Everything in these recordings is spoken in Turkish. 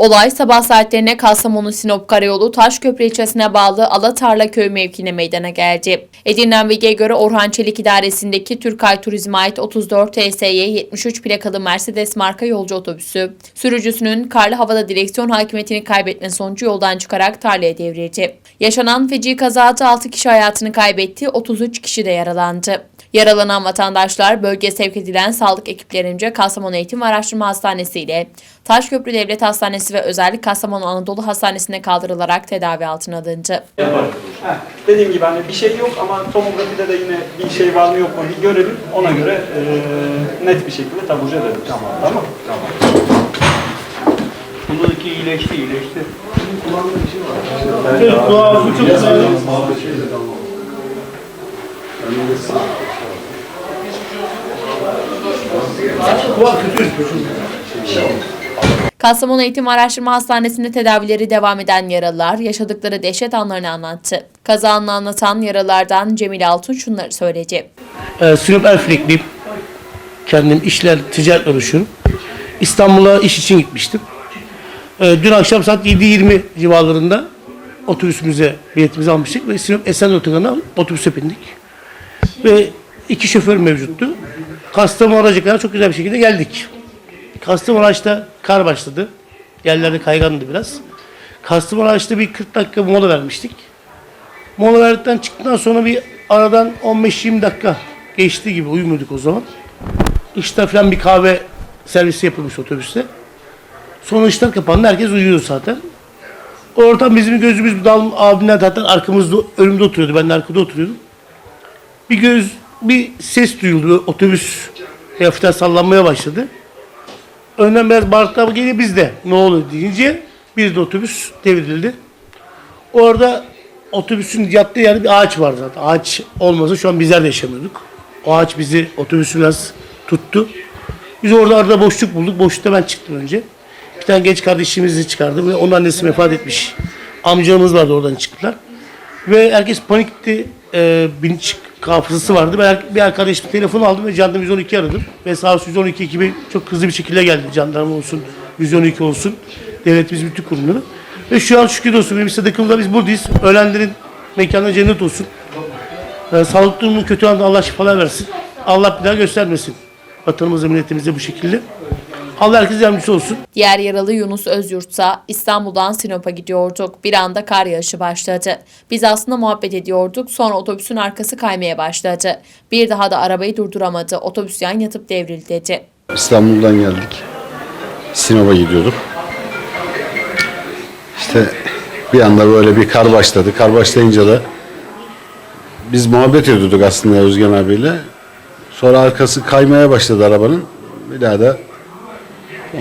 Olay sabah saatlerine Kastamonu Sinop Karayolu Taşköprü ilçesine bağlı Alatarla köy mevkine meydana geldi. Edinilen bilgiye göre Orhan Çelik idaresindeki Türkay Turizm'e ait 34 TSY 73 plakalı Mercedes marka yolcu otobüsü, sürücüsünün karlı havada direksiyon hakimiyetini kaybetme sonucu yoldan çıkarak tarlaya devrildi. Yaşanan feci kazada 6 kişi hayatını kaybetti, 33 kişi de yaralandı. Yaralanan vatandaşlar bölgeye sevk edilen sağlık ekiplerince Kastamonu Eğitim ve Araştırma Hastanesi ile Taşköprü Devlet Hastanesi ve özellik Kastamonu Anadolu Hastanesi'ne kaldırılarak tedavi altına alındı. Heh, dediğim gibi hani bir şey yok ama tomografide de yine bir şey var mı yok mu bir görelim. Ona göre eee, net bir şekilde taburcu edelim. Tamam. Tamam. Bundaki iyileşti, iyileşti. Evet, Dua çok güzel. Kastamonu Eğitim Araştırma Hastanesi'nde tedavileri devam eden yaralılar yaşadıkları dehşet anlarını anlattı. Kazanını anlatan yaralılardan Cemil Altun şunları söyledi. Ee, Sinop Erflekliyim. Kendim işler, ticaretle uğraşıyorum. İstanbul'a iş için gitmiştim. Ee, dün akşam saat 7.20 civarlarında otobüsümüze biletimizi almıştık ve Sinop Esen Otogarı'na otobüse bindik. Ve iki şoför mevcuttu. Kastamonu aracı çok güzel bir şekilde geldik. Kastamonu araçta kar başladı. Yerlerde kaygandı biraz. Kastamonu araçta bir 40 dakika mola vermiştik. Mola verdikten çıktıktan sonra bir aradan 15-20 dakika geçti gibi uyumuyorduk o zaman. Işta falan bir kahve servisi yapılmış otobüste. Sonra ışıklar kapandı. Herkes uyuyordu zaten. O ortam bizim gözümüz dal abimler zaten arkamızda önümde oturuyordu. Ben de arkada oturuyordum. Bir göz bir ses duyuldu. Otobüs hafiften sallanmaya başladı. Önden biraz bağırtılar geliyor biz de ne oluyor deyince bir de otobüs devrildi. Orada otobüsün yattığı yerde bir ağaç var zaten. Ağaç olmasa şu an bizler de yaşamıyorduk. O ağaç bizi otobüsü biraz tuttu. Biz orada arada boşluk bulduk. Boşlukta ben çıktım önce. Bir tane genç kardeşimizi çıkardım ve onun annesi vefat etmiş. Amcamız vardı oradan çıktılar. Ve herkes panikti. Ee, bilinç hafızası vardı. Ben bir arkadaşım telefonu aldım ve jandarma 112 aradım. Ve sağ olsun 112 ekibi çok hızlı bir şekilde geldi. Jandarma olsun, 112 olsun. Devletimiz bütün kurumları. Ve şu an şükür olsun benim sadıkımda biz buradayız. Ölenlerin mekanına cennet olsun. Ee, sağlık durumunun kötü anda Allah şifalar versin. Allah bir daha göstermesin. Vatanımıza, milletimize bu şekilde. Allah herkese yardımcısı olsun. Diğer yaralı Yunus Özyurt'sa İstanbul'dan Sinop'a gidiyorduk. Bir anda kar yağışı başladı. Biz aslında muhabbet ediyorduk. Sonra otobüsün arkası kaymaya başladı. Bir daha da arabayı durduramadı. Otobüs yan yatıp devrildi dedi. İstanbul'dan geldik. Sinop'a gidiyorduk. İşte bir anda böyle bir kar başladı. Kar başlayınca da biz muhabbet ediyorduk aslında Özgen abiyle. Sonra arkası kaymaya başladı arabanın. Bir daha da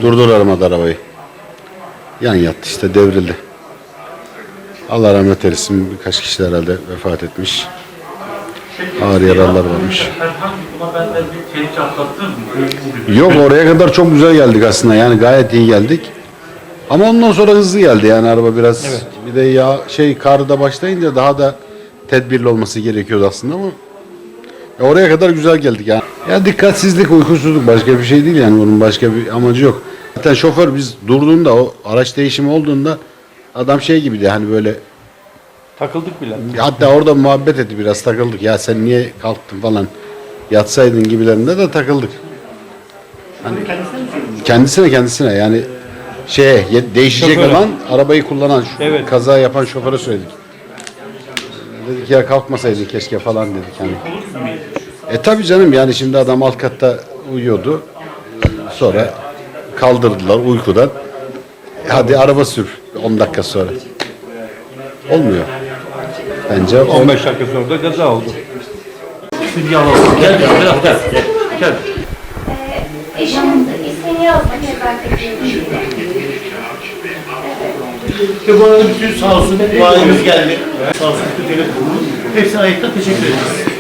durduramadı arabayı. Yan yattı işte devrildi. Allah rahmet eylesin. Birkaç kişi de herhalde vefat etmiş. Ağır yaralılar varmış. Yok oraya kadar çok güzel geldik aslında yani gayet iyi geldik. Ama ondan sonra hızlı geldi yani araba biraz. Bir de ya şey karda başlayınca daha da tedbirli olması gerekiyordu aslında ama ya oraya kadar güzel geldik yani. Ya dikkatsizlik, uykusuzluk başka bir şey değil yani bunun başka bir amacı yok. Zaten şoför biz durduğunda o araç değişimi olduğunda adam şey gibiydi hani böyle Takıldık bile. Hatta orada muhabbet etti biraz takıldık. Ya sen niye kalktın falan. Yatsaydın gibilerinde de takıldık. Hani kendisine kendisine yani şeye ye- değişecek Şoföre. olan arabayı kullanan şu- Evet. kaza yapan şoföre söyledik. Dedik ya kalkmasaydın keşke falan dedik hani. E tabi canım yani şimdi adam alt katta uyuyordu. Sonra kaldırdılar uykudan. E, Hadi araba sür 10 dakika sonra. Olmuyor. Bence 15 dakika sonra da kaza oldu. Şimdi alalım. Gel gel gel gel. Gel. Eşimin ismini yazmak nezaket Ve bu arada bütün sağ olsun valimiz geldi. Sağ olsun bütün devlet kurulu. Hepsine ayakta teşekkür ederiz.